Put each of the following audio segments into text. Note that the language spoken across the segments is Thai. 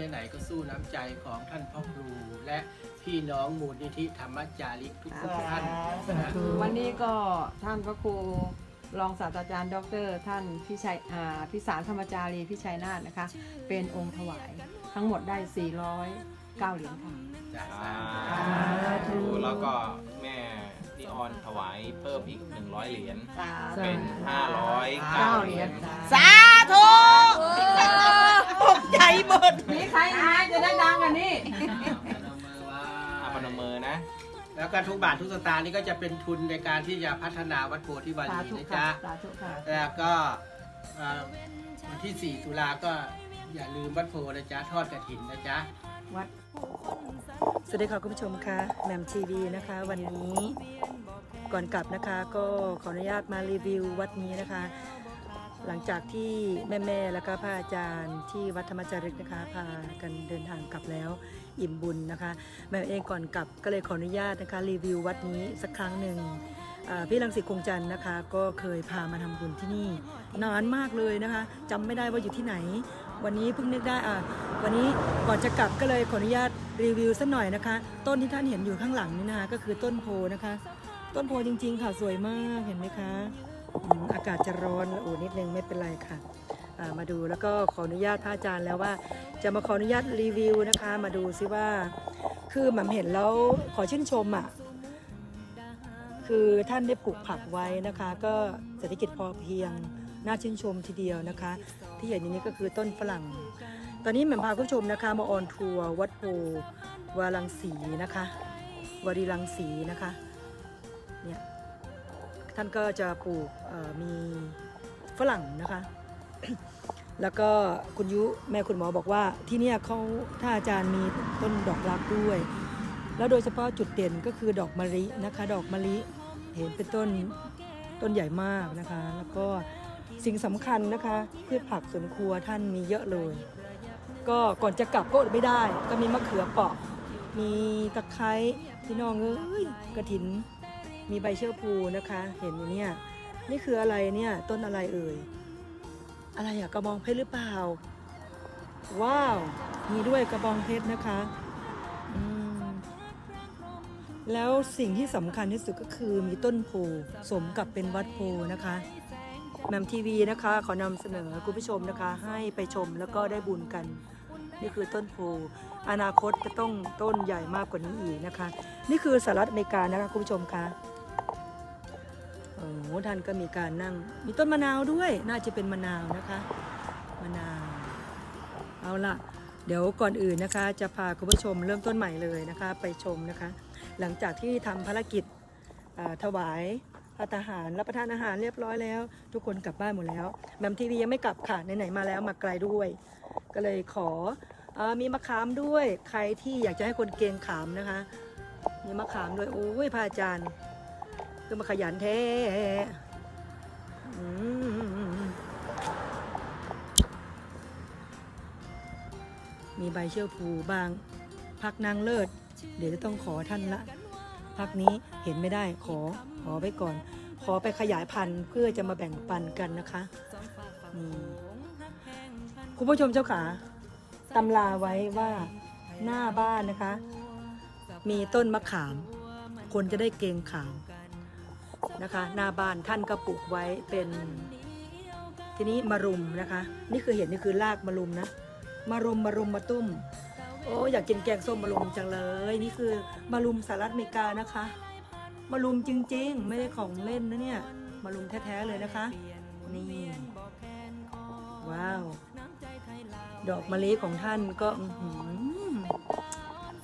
ที่ไหนๆก็สู้น้ำใจของท่านพ่อครูและพี่น้องมูลนิธิธรรมจาริกทุกๆท่านนะวันนี้ก็ท่านพระครูรองศาสตราจารย์ ดร ท่านพิชัยอ่าพิสารธรรมจารีพิชัยนาถนะคะ เป็นองค์ถวายทั้งหมดได้ 409 เหรียญค่ะจ้ะสาสาธุธุแล้วก็แม่พี่ ออนถวายเพิ่มอีก100เหรียญสาเป็น509เก้าเหเหรีรียยญญสาธุตกใจหมดนี่ใครนะจะได้ดังกันนี่อาพนมมือนะ แล้วก็ทุกบาททุกสตางค์นี่ก็จะเป็นทุนในการที่จะพัฒนาวัดโพธิวาสารีธุนะค่ะจ๊ะสาธุค่ะแล้วก็เอ่อวันที่ 4 ตุลาก็อย่าลืมวัดโพนะจ๊ะทอดกระถินนะจ๊ะวัด สวัสดีค่ะคุณผู้ชมค่ะแหม่มทีวีนะคะ วันนี้ก่อนกลับนะคะ ก็ขออนุญาตมารีวิววัดนี้นะคะ หลังจากที่แม่ๆแล้วก็พระอาจารย์ที่วัดธรรมจาริกนะคะพากันเดินทางกลับแล้วอิ่มบุญนะคะแม่เองก่อนกลับก็เลยขออนุญาตนะคะรีวิววัดนี้สักครั้งหนึ่งพี่รังสิตคงจันทร์นะคะ ก็เคยพามาทำบุญที่นี่นานมากเลยนะคะจำไม่ได้ว่าอยู่ที่ไหน วันนี้เพิ่งนึกได้อะวันนี้ก่อนจะกลับก็เลยขออนุญาตรีวิวสักหน่อยนะคะ ต้นที่ท่านเห็นอยู่ข้างหลังนี่นะคะก็คือต้นโพนะคะ ต้นโพจริง ๆ ค่ะสวยมากเห็นไหมคะอากาศจะร้อนละอุนิดนึงไม่เป็นไรค่ะมาดูแล้วก็ขออนุญาตพระอาจารย์แล้วว่า จะมาขออนุญาตรีวิวนะคะ มาดูซิว่า คือหม่ำเห็นแล้วขอชื่นชมอะคือท่านได้ปลูกผักไว้นะคะ ก็เศรษฐกิจพอเพียงน่าชื่นชมทีเดียวนะคะ ที่เห็นอยู่นี้ก็คือต้นฝรั่ง ตอนนี้แหม่มพาคุณผู้ชมนะคะ มาออนทัวร์วัดโพวารังสีนะคะวารีรังสีนะคะเนี่ยท่านก็จะปลูกมีฝรั่งนะคะ แล้วก็คุณยุแม่คุณหมอบอกว่าที่นี่เขาถ้าอาจารย์มีต้นดอกรักด้วย แล้วโดยเฉพาะจุดเด่นก็คือดอกมะลินะคะ ดอกมะลิเห็นเป็นต้นต้นใหญ่มากนะคะ แล้วก็ สิ่งสำคัญนะคะพืชผักสวนครัวท่านมีเยอะเลย ก็ก่อนจะกลับก็อดไม่ได้ ก็มีมะเขือเปาะ มีตะไคร้พี่น้องเอ้ยกระถิน มีใบเชื่อพูนะคะ เห็นอยู่เนี่ยนี่คืออะไรเนี่ยต้นอะไรเอ่ยอะไรอะกระบองเพชรหรือเปล่า ว้าว มีด้วยกระบองเพชรนะคะแล้วสิ่งที่สำคัญที่สุดก็คือมีต้นโพสมกับเป็นวัดโพนะคะ แหมมทีวีนะคะ ขอนำเสนอคุณผู้ชมนะคะ ให้ไปชมแล้วก็ได้บุญกัน นี่คือต้นโพอนาคตจะต้องต้นใหญ่มากกว่านี้อีกนะคะ นี่คือสหรัฐอเมริกานะคะคุณผู้ชมคะโอ้โหท่านก็มีการนั่ง มีต้นมะนาวด้วย น่าจะเป็นมะนาวนะคะมะนาวเอาละเดี๋ยวก่อนอื่นนะคะ จะพาคุณผู้ชมเริ่มต้นใหม่เลยนะคะ ไปชมนะคะ หลังจากที่ทำภารกิจถวาย พระทหารรับประทานอาหารเรียบร้อยแล้ว ทุกคนกลับบ้านหมดแล้วแหมมทีวียังไม่กลับค่ะไหนๆมาแล้วมาไกลด้วย ก็เลยขออมีมะขามด้วยใครที่อยากจะให้คนเกงขามนะคะ มีมะขามด้วยโอ้ยพระอาจารย์คือมาขยันแท้มมีใบเชี่ยวผูบาง พักนางเลิศ เดี๋ยวจะต้องขอท่านละ พักนี้ เห็นไม่ได้ขอขอไปก่อน ขอไปขยายพันธุ์เพื่อจะมาแบ่งปันกันนะคะคุณผู้ชมเจ้าขาตำราไว้ว่าหน้าบ้านนะคะ มีต้นมะขาม คนจะได้เกงขามนะคะ หน้าบ้านท่านก็ปลูกไว้เป็นทีนี้มารุมนะคะ นี่คือเห็นนี่คือรากมารุมนะมารุมมารุมมาตุ้ม โอ้อยากกินแกงส้มมารุมจังเลย นี่คือมารุมสหรัฐอเมริกานะคะ มารุมจริง ๆ ไม่ได้ของเล่นนะเนี่ย มารุมแท้ๆเลยนะคะ นี่ ว้าว ดอกมะลิของท่านก็หือ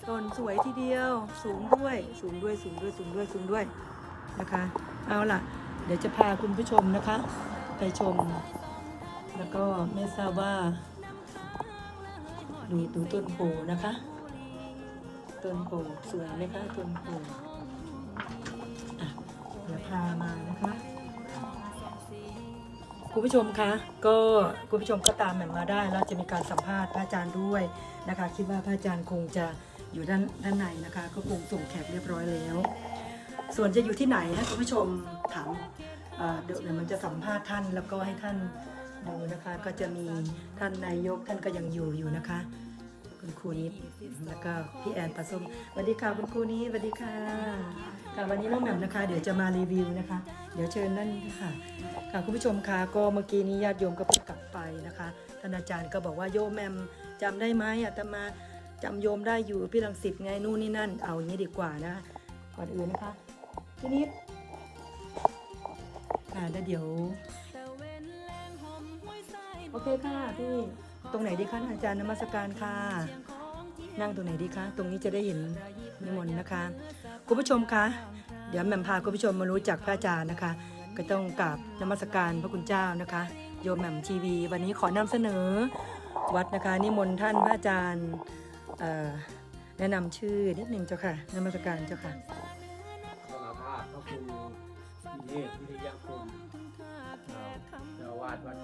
ต้นสวยทีเดียว สูงด้วย สูงด้วย สูงด้วย สูงด้วย สูงด้วย นะคะ เอาล่ะ เดี๋ยวจะพาคุณผู้ชมนะคะ ไปชม แล้วก็ไม่ทราบว่า ดูดูต้นโพนะคะ ต้นโพสวยไหมคะ ต้นโพ พามานะคะคุณผู้ชมคะก็คุณผู้ชมก็ตามแหม่มมาได้แล้วจะมีการสัมภาษณ์พระอาจารย์ด้วยนะคะ คิดว่าพระอาจารย์คงจะอยู่ด้านด้านในนะคะ ก็คงส่งแขกเรียบร้อยแล้ว ส่วนจะอยู่ที่ไหนนะคุณผู้ชมถามเดี๋ยวเดี๋ยวมันจะสัมภาษณ์ท่านแล้วก็ให้ท่านดูนะคะ ก็จะมีท่านนายกท่านก็ยังอยู่อยู่นะคะ คุณครูนิดแล้วก็พี่แอนปลาส้มสวัสดีค่ะคุณครูนิดสวัสดีค่ะ ค่ะวันนี้น้องแหม่มนะคะ เดี๋ยวจะมารีวิวนะคะ เดี๋ยวเชิญนั่นค่ะ ค่ะคุณผู้ชมคะก็เมื่อกี้นี้ญาติโยมก็เพิ่งกลับไปนะคะท่านอาจารย์ก็บอกว่าโยมแหม่มจำได้ไหมอาตมาจำโยมได้อยู่พี่รังสิตไงนู่นนี่นั่น เอาอย่างนี้ดีกว่านะก่อนอื่นนะคะพี่นิดค่ะแล้วเดี๋ยวโอเคค่ะพี่ตรงไหนดีคะอาจารย์นมัสการค่ะ นั่งตรงไหนดีคะตรงนี้จะได้เห็นนิมนต์นะคะ คุณผู้ชมคะเดี๋ยวแหม่มพาคุณผู้ชมมารู้จักพระอาจารย์นะคะ ก็ต้องกราบนมัสการพระคุณเจ้านะคะ โยมแหม่มทีวี วันนี้ขอนำเสนอวัดนะคะนิมนต์ท่านพระอาจารย์แนะนำชื่อนิดหนึ่งเจ้าค่ะนมัสการเจ้าค่ะสารภาพพระครูวิเทศวิทยาคมเอ่อเจ้าอาวาดวัด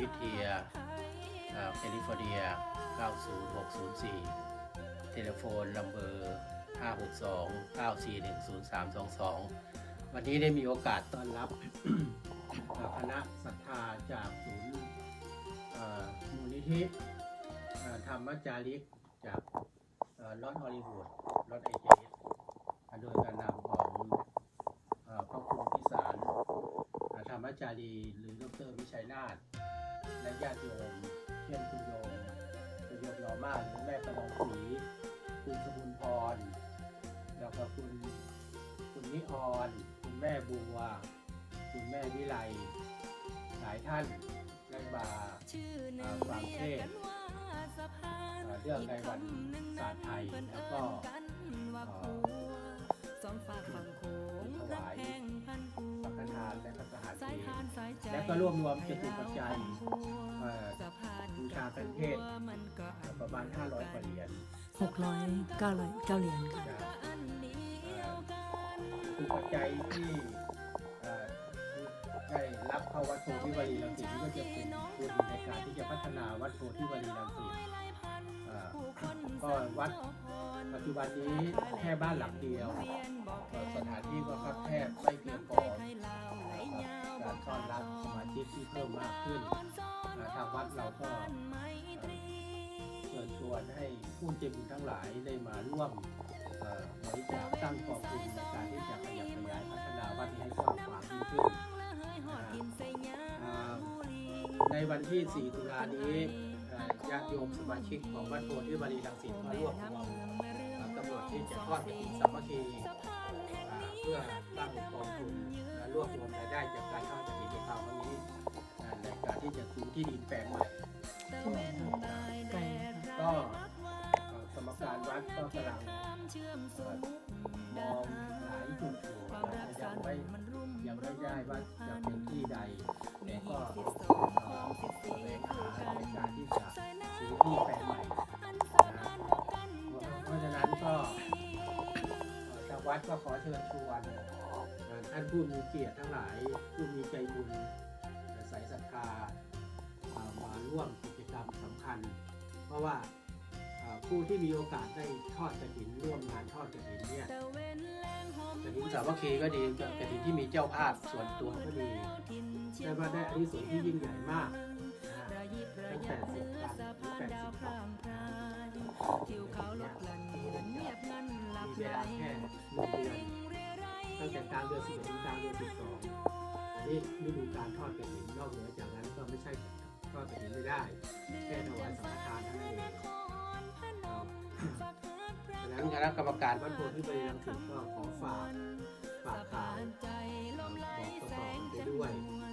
วิทยาเอ่อแคลิฟอร์เนีย 90604 เทเลโฟนลัมเบอร์ 562 9410322 วันนี้ได้มีโอกาสต้อนรับคณะศรัทธาจากศูนย์มูลนิธิธรรมจาริกจากลอดฮอลลีวูดลอดไอเจสโดยการนำของเอ่อพระครูพิสารเอ่อธ รรมจารีหรือดรวิชัยนาถและญาติโยมเช่นคุณโยมคุณโยมนอมาหรือแม่ประนอมศรีคุณสมุนพรแล้วก็คุณคุณนิออนคุณแม่บัว คุณแม่วิไลหลายท่านได้มาเอ่อฟังเทศน์เอ่อเรื่องในวันศาสตร์ไทยแล้วก็ ก็รวบรวมจตุปัจจัยบูชาเป็นเทศประมาณ 500กว่าเหรียญ600 900 9เหรียญค่ะนะคือปัจจัยที่ได้รับเข้าวัดโพธิวารีรังสิตนี่ก็จะเป็นทุนในการที่จะพัฒนาวัดโพธิวารีรังสิตก็วัดปัจจุบันนี้แค่บ้านหลังเดียวสถานที่ก็ครับแคบไม่เพียงพอน ต้อนรับสมาชิกที่เพิ่มมากขึ้นนะทางวัดเราก็เอ่อชิญชวนให้ผู้ใจบุญทั้งหลายได้มาร่วมบริจาคตั้งกองทุนในการที่จะขยับขยายพัฒนาวัดนี้ให้กว้างขวางยิ่งขึ้น ในวันที่ 4 ตุลานี้ญาติโยมสมาชิกของวัดโพธิบารีรังสิตมาร่วมรวมกับตำรวจที่จะทอดกฐินสามัคคีเพื่อตั้งกองทุนและรวบรวมรายได้จากการท ในการที่จะซื้อที่ดินแปลงใหม่ ที่ไหนคะไกลค่ะก็เอ่อกรรมการวัดก็กำลังเอ่อมองหลายจุดอยู่แต่ยังไม่ยังไม่ได้ว่าจะเป็นที่ใดแต่ก็เอ่อแสวงหาในการที่จะซื้อที่แปลงใหม่นะเพราะฉะนั้นก็เอ่อทางวัดก็ขอเชิญชวน ท่านผู้มีเกียรติทั้งหลายผู้มีใจบุญ ใส่ศรัทธาเอ่อมาร่วมกิจกรรมสำคัญ เพราะว่าเอ่อผู้ที่มีโอกาสได้ทอดกระถินร่วมงานทอดกระถินเนี่ยกระถินสามัคคีก็ดีกระถินที่มีเจ้าภาพส่วนตัวก็ดีได้ว่าได้อานิสงส์ที่ยิ่งใหญ่มากนะฮะตั้งแต่สิบวันถึงแปดสิบวันมีเวลาแค่หนึ่งเดือนตั้งแต่กลางเดือนสิบเอ็ดถึงกลางเดือนสิบสอง นี่ฤดูการทอดกระถินนอกเหนือจากนั้นก็ไม่ใช่ทอดกระถินไม่ได้ แค่ถวายสังฆทานเท่านั้นเองครับดังนั้นคณะกรรมการวัดโพธิบริรังสิตก็ขอฝากฝากข่าวบอกต่อไปด้วย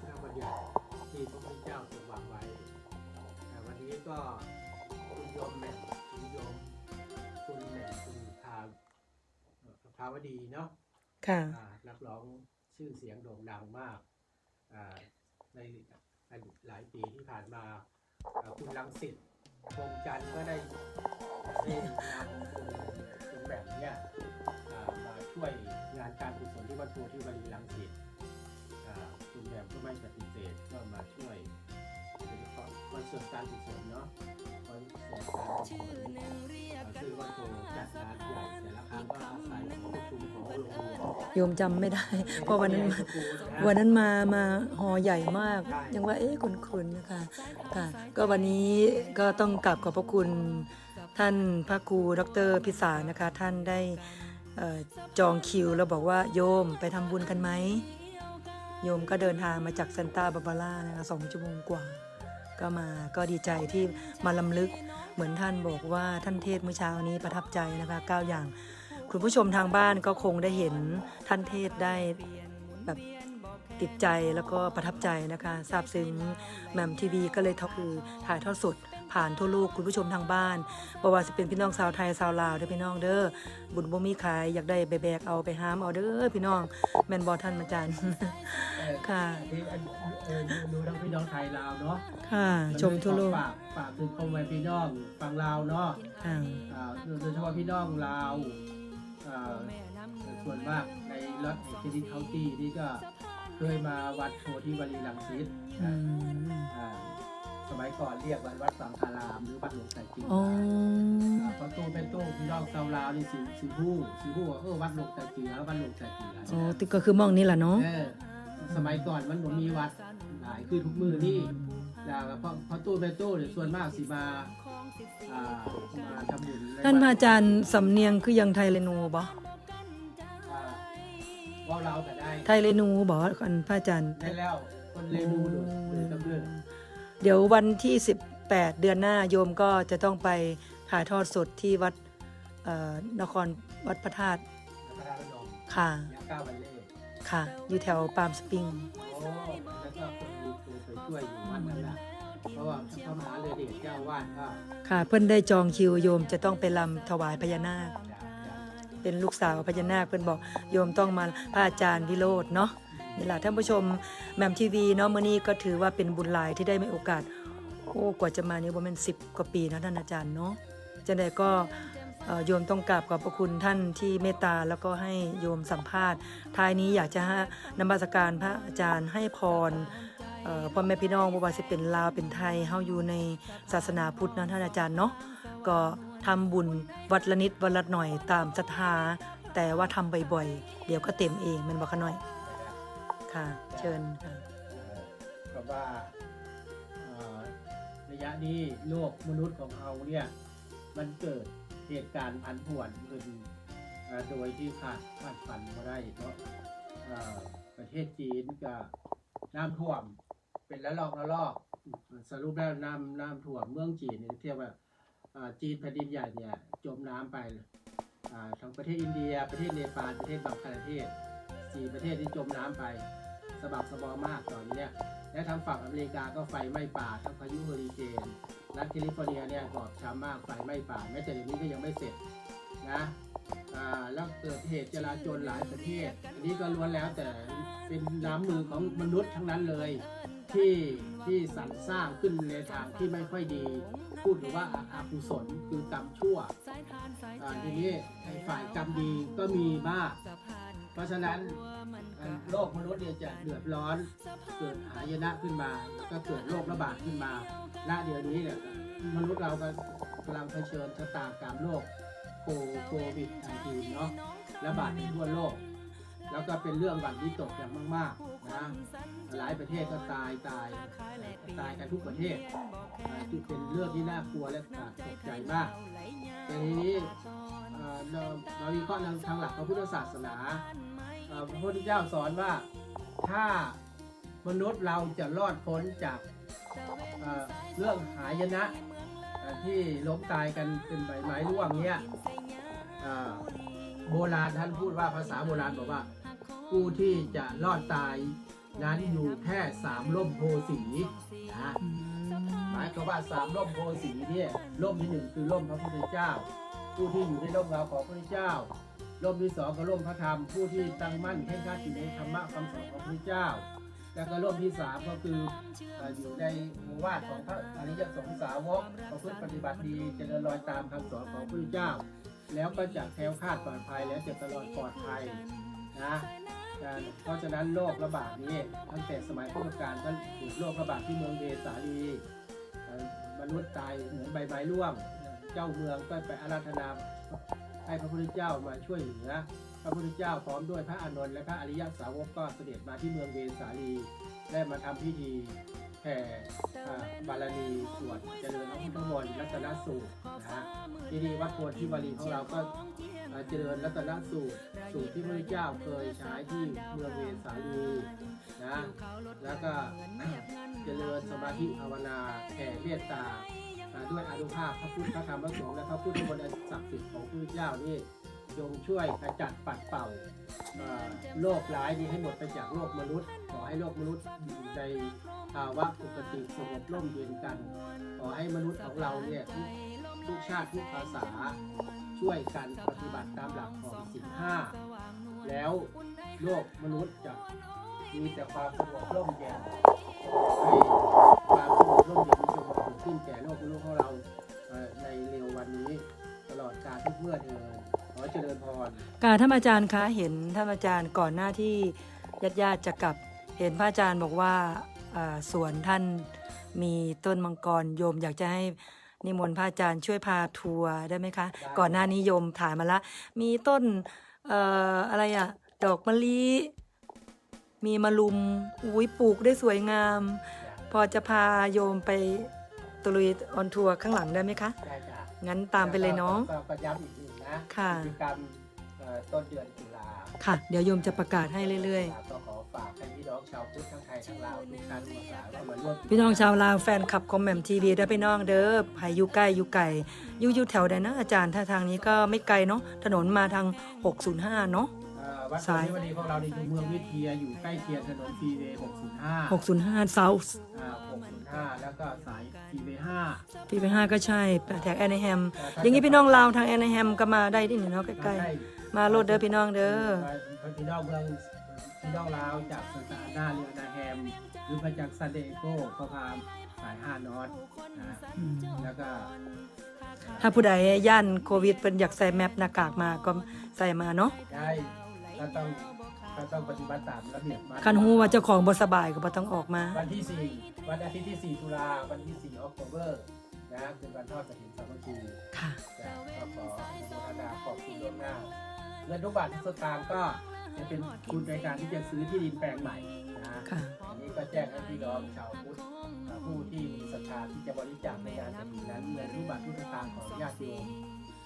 พระราชบัญญัติที่พระพุทธเจ้าทรงวางไว้ แต่วันนี้ก็คุณโยมแม่คุณโยมคุณแม่คุณพาเอ่อภาวดีเนาะค่ะนักร้องชื่อเสียงโด่งดังมากในหลายปีที่ผ่านมาคุณลังสิตคงจันทร์ก็ได้ได้นำคุณคุณแม่เนี่ยมาช่วยงานการกุศลที่วัดโพธิวรีรังสิต อ่าคุณแหม่มก็ไม่ปฏิเสธก็มาช่วยโดยเฉพาะคอนเสิร์ตการกุศลเนาะคอนเสิร์ตการกุศลอ่าซึ่งวัดโพจัดงานใหญ่แต่ละครั้งก็อาศัยหอประชุมของโรงเรียน โยมจำไม่ได้เพราะวันนั้นมาวันนั้นมามาหอใหญ่มาก ยังว่าเอ๊ะคุ้นๆนะคะค่ะ ก็วันนี้ก็ต้องกลับขอบพระคุณท่านพระครูดรพิสารนะคะ ท่านได้เอ่อจองคิวแล้วบอกว่าโยมไปทำบุญกันไหม โยมก็เดินทางมาจากซันตาบาบาร่านะคะสองชั่วโมงกว่า ก็มาก็ดีใจที่มาลำลึกเหมือนท่านบอกว่าท่านเทศเมื่อเช้านี้ประทับใจนะคะเก้าอย่าง คุณผู้ชมทางบ้านก็คงได้เห็นท่านเทศได้แบบติดใจแล้วก็ประทับใจนะคะซาบซึ้งแหม่มทีวีก็เลยทอคือถ่ายทอดสด ผ่านทั่วโลกคุณผู้ชมทางบ้านบ่ว่าจะเป็นพี่น้องชาวไทยชาวลาวเด้อพี่น้องเด้อบุญบ่มีขายอยากได้ไปแบกเอาไปหามเอาเด้อพี่น้อง แม่นบ่ท่านอาจารย์เอ่อค่ะที่อันเอ่อดูดูทั้งพี่น้องไทยลาวเนาะค่ะ ชมทั่วโลกฝากฝากถึงพ่อแม่พี่น้องฟังลาวเนาะค่ะอ่าโดยเฉพาะพี่น้องลาวอ่าส่วนมากในรัฐแห่งเครดิตเคาน์ตี้นี่ก็เคยมาวัดโพธิวรีรังสิตอืนะมอ่า สมัยก่อนเรียกว่าวัดสังฆารามหรือวัดหลวงไต่จริงอ๋ออ่าพอโตเป็นโตพี่น้องชาวลาวนี่สิสิฮู้สิฮู้ว่าเออวัดหลวงไต่เจือวัดหลวงไต่เจืออ๋อติก็คือมองนี่แหละเนาะ เออสมัยก่อนมันบ่มีวัดหลายคือทุกมือนี่แล้วก็พอพอตู้เป็นตู้เนี่ยส่วนมากสิมาอ่ามาทำบุญใท่านพระอาจารย์สำเนียงคือยังไทยเรนูบ่อ่าว่าเราแต่ได้ไทยเรนูบ่อันพระอาจารย์ ได้แล้วคนเรนูดูเลยตำเรื่อง เดี๋ยววันที่ 18 เดือนหน้าโยมก็จะต้องไปถ่ายทอดสดที่วัดเอ่อนครวัดพระธาตุพระธาตุพนมค่ะยาเก้าวันเล่ค่ะ อยู่แถวปาล์มสปริงโอ้แล้วก็คนมีเคยเคยช่วยอยู่วัดนั้นนะเพราะว่าพระมหาเรือเดชเจ้าวาดก็ค่ะเพิ่นได้จองคิวโยมจะต้องไปลำถวายพญานาคอยากอยากเป็นลูกสาวพญานาคเพิ่นบอกโยมต้องมาพระอาจารย์วิโรจน์เนาะ นี่แหละท่านผู้ชมแมมทีวีเนาะมื้อนี้ก็ถือว่าเป็นบุญหลายที่ได้มีโอกาส โอ้กว่าจะมานี่บ่แม่น10กว่าปีนะท่านอาจารย์เนาะจังไดก็โยมต้องกราบขอบพระคุณท่านที่เมตตาแล้วก็ให้โยมสัมภาษณ์ท้ายนี้อยากจะให้นมัสการพระอาจารย์ให้พรเอ่อพ่อแม่พี่น้องบ่ว่าสิเป็นลาวเป็นไทยเฮาอยู่ในศาสนาพุทธนะท่านอาจารย์เนาะก็ทำบุญวัดละนิดวันละหน่อยตามศรัทธาแต่ว่าทำบ่อยๆ เดี๋ยวก็เต็มเองมันบ่คะน้อย ค่ะ เชิญค่ะเอ่อเพราะว่าเอ่อระยะนี้โลกมนุษย์ของเราเนี่ยมันเกิดเหตุการณ์พันผวนขึ้นเอ่อโดยที่ขาดคาดฝันมาได้เพราะเอ่อประเทศจีนก็น้ำท่วมเป็นละลอกละลอกสรุปแล้วน้ำน้ำท่วมเมืองจีนเนี่ยเทียบว่าอ่าจีนแผ่นดินใหญ่เนี่ยจมน้ำไปอ่าทั้งประเทศอินเดีย ประเทศเนปาลประเทศบังคลาเทศ สี่ประเทศที่จมน้ำไปสบับสบอมากตอนนี้เนี่ยและทางฝั่งอเมริกาก็ไฟไหม้ป่าทั้งพายุเฮอริเคนรัฐแคลิฟอร์เนียเนี่ยบอบช้ำมากไฟไหม้ป่าแม้แต่เดี๋ยวนี้ก็ยังไม่เสร็จนะแล้วเกิดเหตุจราจรหลายประเทศ อันนี้ก็ล้วนแล้วแต่เป็นน้ำมือของมนุษย์ทั้งนั้นเลยที่ที่สรรสร้างขึ้นในทางที่ไม่ค่อยดี พูดถึงว่าอากุศลคือกรรมชั่วอ่าทีนี้ฝ่ายกรรมดีก็มีมาก เพราะฉะนั้นโลกมนุษย์เนี่ยจะเดือดร้อน เกิดหายนะขึ้นมา แล้วก็เกิดโรคระบาดขึ้นมาณเดี๋ยวนี้เนี่ยมนุษย์เราก็กำลังเผชิญชะตากรรมโรคโควิด19เนาะระบาดในทั่วโลก แล้วก็เป็นเรื่องหวั่นวิตกอย่างมากๆนะหลายประเทศก็ตายตายตายกันทุกประเทศที่เป็นเรื่องที่น่ากลัวและตกใจมากแต่ทีนี้ เราวิเคราะห์ทางหลักพระพุทธศาสนาพระพุทธเจ้าสอนว่าถ้ามนุษย์เราจะรอดพ้นจากเรื่องหายนะที่ล้มตายกันเป็นใบไม้ร่วงเนี้ยโบราณท่านพูดว่าภาษาโบราณบอกว่า ผู้ที่จะรอดตายนั้นอยู่แค่สามร่มโพสีนะหมายความว่าสามร่มโพสีเนี่ยร่มที่หนึ่งคือร่มพระพุทธเจ้า ผู้ที่อยู่ในร่มเงาของพระเจ้าร่มที่สองก็ร่มพระธรรมผู้ที่ตั้งมั่นแข่งขันอยู่ในธรรมะคำสอนของพระเจ้า แล้วก็ร่มที่สามก็คืออยู่ในโอวาทของพระอริยสงสาวกประพฤติปฏิบัติดีเจริญรอยตามคำสอนของพระเจ้า แล้วก็จะแคล้วคลาดปลอดภัยและจะตลอดปลอดภัยนะเพราะฉะนั้นโรคระบาดนี้ตั้งแต่สมัยพุทธกาลก็เกิดโรคระบาดที่เมืองเวสาลีมนุษย์ตายเหมือนใบไม้ร่วง เจ้าเมืองก็ไปอาราธนาให้พระพุทธเจ้ามาช่วยเหลือ พระพุทธเจ้าพร้อมด้วยพระอานนท์และพระอริยสาวกก็เสด็จมาที่เมืองเวสาลีได้มาทำพิธีแผ่อ่าบารมีสวดเจริญพระพุทธมนต์รัตนสูตรนะฮะที่นี่วัดโพธิที่วารีของเราก็เจริญรัตนสูตรสูตรที่พระพุทธเจ้าเคยใช้ที่เมืองเวสาลีนะแล้วก็เจริญสมาธิภาวนาแผ่เมตตา ด้วยอนุภาพพระพุทธพระธรรมพระสงฆ์และพระพุทธมนต์ศักดิ์สิทธิ์ของพระพุทธเจ้านี่จงช่วยขจัดปัดเป่าโรคร้ายนี้ให้หมดไปจากโลกมนุษย์ ขอให้โลกมนุษย์อยู่ในภาวะปกติสงบร่มเย็นกัน ขอให้มนุษย์ของเราเนี่ยทุกทุกชาติทุกภาษาช่วยกันปฏิบัติตามหลักของสินห้าแล้วโลกมนุษย์จะมีแต่ความสงบร่มเย็นให้ความสงบร่มเย็น มีจงบังเกิดขึ้นแก่โลกมนุษย์ของเราเอ่อในเร็ววันนี้ ตลอดกาลทุกเมื่อเถิดขอเจริญพรกาท่านอาจารย์คะเห็นท่านอาจารย์ก่อนหน้าที่ญาติญาติๆจะกลับ เห็นพระอาจารย์บอกว่าอ่าสวนท่านมีต้นมังกรโยมอยากจะให้นิมนต์พระอาจารย์ช่วยพาทัวร์ได้ไหมคะได้ก่อนหน้านี้โยมถ่ายมาละ มีต้นเอ่ออะไรอะดอกมะลิมีมะลุมอุ้ยปลูกได้สวยงาม พอจะพาโยมไป ตลุยออนทัวร์ข้างหลังได้ไหมคะ ได้จ้ะงั้นตามไปเลยเนาะ ก็ก็ย้ำอีกหนึ่งนะค่ะ กิจกรรมเอ่อต้นเดือนตุลาค่ะ เดี๋ยวโยมจะประกาศให้เรื่อย ก็ขอฝากให้พี่น้องชาวพุทธทั้งไทยทั้งลาวทุกท่านทุกภาษาว่ามาร่วมๆ พี่น้องชาวลาวแฟนคลับคอมแมมทีวีได้พี่น้องเด้อใครอยู่ใกล้อยู่ไกลอยู่อยู่แถวใดนะอาจารย์ถ้าทางนี้ก็ไม่ไกลเนาะ ถนนมาทาง 605 เนาะ เอ่อวัดซ้ายโพธิวันนี้ของเราในอยู่เมืองวิเทียอยู่ใกล้เคียงถนนฟรีเวย์605 605 South อ่า 605แล้วก็สายฟรีเวย์5พี่ไปห้าก็ใช่แถวแอนนแฮม อย่างนี้พี่น้องลาวทางแอนนแฮมก็มาได้ที่นี่เนาะใกล้ๆ มาโลดเด้อพี่น้องเด้อ พี่น้องเมืองพี่น้องลาวจากสถานหน้าเรือนาแฮม หรือมาจากซาเดโกก็พาสาย5นอตนะอืมแล้วก็ถ้าผู้ใดย่านโควิดเป็นอยากใส่แมปหน้ากากมาก็ใส่มาเนาะได้ก็ต้อง ก็ต้องปฏิบัติตามระเบียบมาคันฮู้ว่าเจ้าของบ่สบายก็บ่ต้องออกมา วันที่4วันอาทิตย์ที่4ตุลาวันที่4ออกโทเบอร์นะเป็นวันทอดกฐินสามัคคีค่ะจะก็ขออนุโมทนาขอบคุณล่วงหน้าเงินทุกบาททุกสตางค์ก็จะเป็นทุนในการที่จะซื้อที่ดินแปลงใหม่นะค่ะ อันนี้ก็แจ้งให้พี่น้องชาวพุทธอ่าผู้ที่มีศรัทธาที่จะบริจาคในงานกฐินนั้นเงินทุกบาททุกสตางค์ของญาติโยม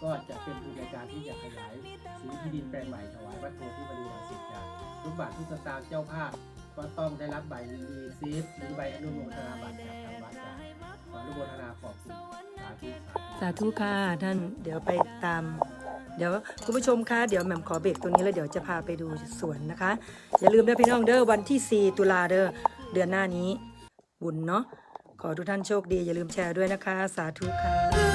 ก็จะเป็นทุนในการที่จะขยายซื้อที่ดินแปลงใหม่ถวายวัดโพธิบริรังสิตจ้ะทุกบาททุกสตางค์เจ้าภาพก็ต้องได้รับใบรีซีฟหรือใบอนุโมทนาบัตรจากทางวัดจ้ะขออนุโมทนาขอบคุณสาธุสาธุค่ะท่านเดี๋ยวไปตาม เดี๋ยวคุณผู้ชมคะเดี๋ยวแหม่มขอเบรกตรงนี้แล้วเดี๋ยวจะพาไปดูสวนนะคะ อย่าลืมเด้อพี่น้องเด้อวันที่ 4 ตุลาเด้อเดือนหน้านี้ บุญเนาะขอทุกท่านโชคดีอย่าลืมแชร์ด้วยนะคะ สาธุค่ะ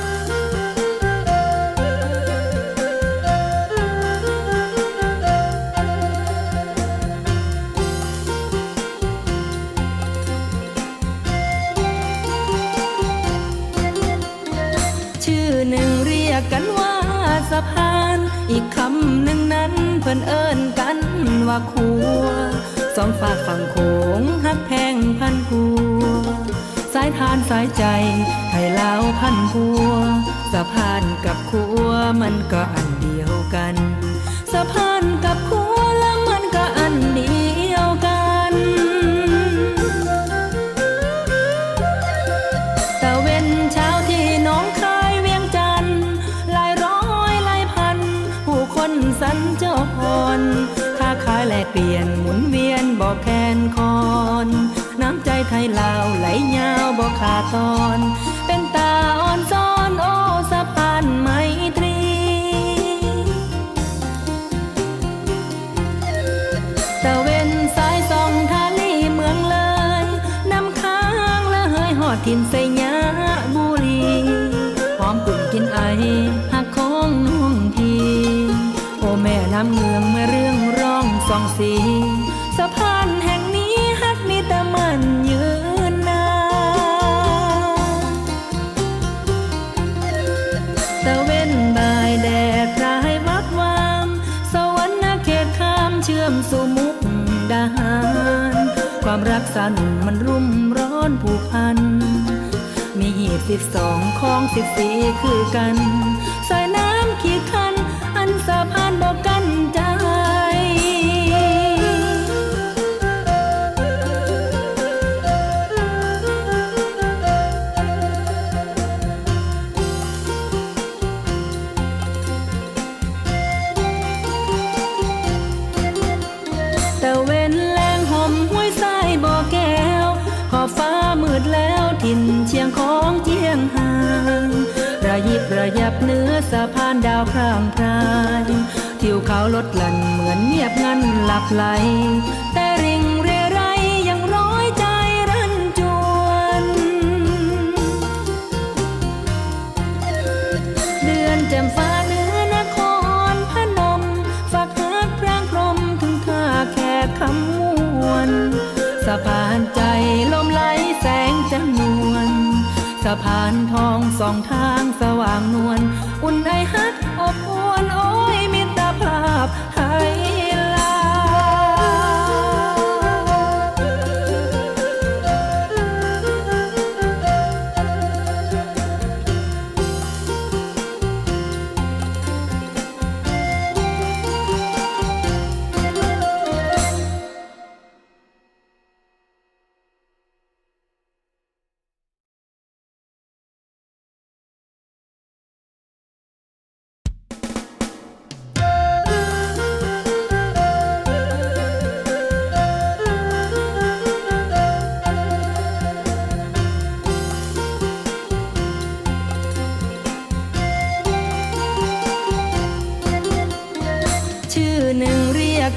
กกันว่าสะพาน อีกคำหนึ่งนั้นเพิ่นเอิญกันว่าคัวสองฝากฝั่งโขงฮักแพงพันกัว สายทานสายใจไทยลาวพันกัว สะพานกับคัวมันก็อันเดียวกัน สะพานกับคัว รค้าขายแลกเปลี่ยนหมุนเวียนบอกแคนคอน น้ำใจไทยลาวไหลยาวบอกขาดตอน เป็นตาอ่อนซ้อนโอสะพานไมตรีตะเวนสายส่องทาลีเมืองเลยนำค้างและเฮยหอดทินใส่ามเมืองเมื่อเรื่องร้องสองสีสะพานแห่งนี้ฮักมีแต่มันยืนนานตะเว้นบแดดพรายวับวาม สวรรค์เขตข้ามเชื่อมสู่มุกดาหาร ความรักสั้นมันรุ่มร้อนผูกพัน มีหีบสิบสองของสิบสี่คือกัน หลับไหล แต่ริงเรไรยังร้อยใจรันจวน เดือนแจ่มฟ้าเหนือนครพนม ฝากฮักพรางพรมถึงท่าแขกคำมวนสะพานใจลมไหลแสงจันนวลสะพานทองสองทางสว่างนวลอุ่นไอฮักอบอวนโอ้ยมิตรภาพไทย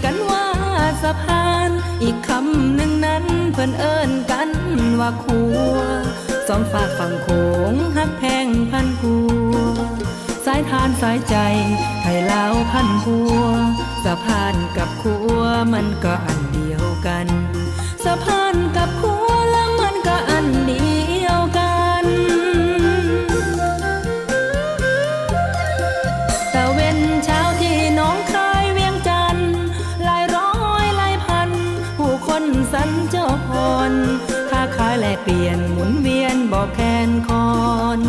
กันว่าสะพาน อีกคำหนึ่งนั้นเพิ่นเอิ้นกันว่าคัวสองฝากฝั่งโขงฮักแพงพันพัว สายทานสายใจไทยลาวพันพัว สะพานกับคัวมันก็อันเดียวกัน สะพานกับคัวแล้วมันก็อันเดียว เปลี่ยนหมุนเวียนบอกแคนคอน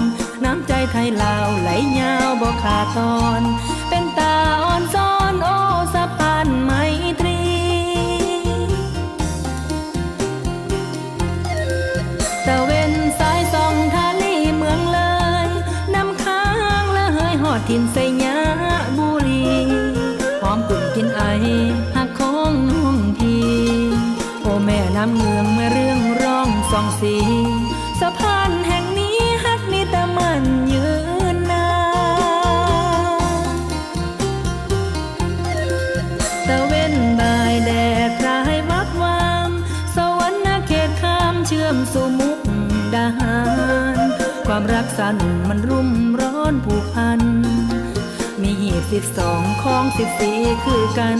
น้ำใจไทยลาวไหลยาวบอกขาดตอน เป็นตาอ่อนซ้อนโอ้สะพานไมตรี ตะเวนสายส่องทาลีเมืองเลยนำค้างและเฮยหอดทินใส่ยาบุรีหอมกลุ่นกินไอหักของน้องทีโอแม่น้ำเงเมื่อเรื่องร้อง สองสีสะพานแห่งนี้ฮักมีแต่มันยืนนานตะเว้นบ่ายแดดพรายวับวาม สวรรค์เขตข้ามเชื่อมสู่มุกดาหาร ความรักสั้นมันรุ่มร้อนผูกพัน มีหีบสิบสองของสิบสี่คือกัน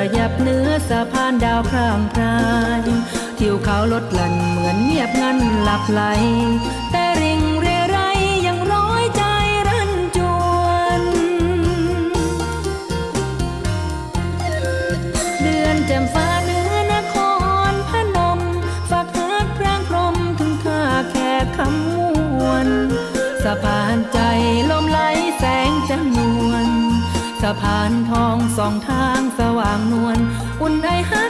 ระยับเนื้อสะพานดาวพร่างพรายทิวเขาลดหลั่นเหมือนเงียบงันหลับไหล แต่ริงเรไรยังร้อยใจรันจวน เดือนแจ่มฟ้าเหนือนครพนม ฝากฮักพรางพรมถึงท่าแขกคำมวน สะพานใจะพานทองสองทางสว่างนวลอุ่นไอฮัก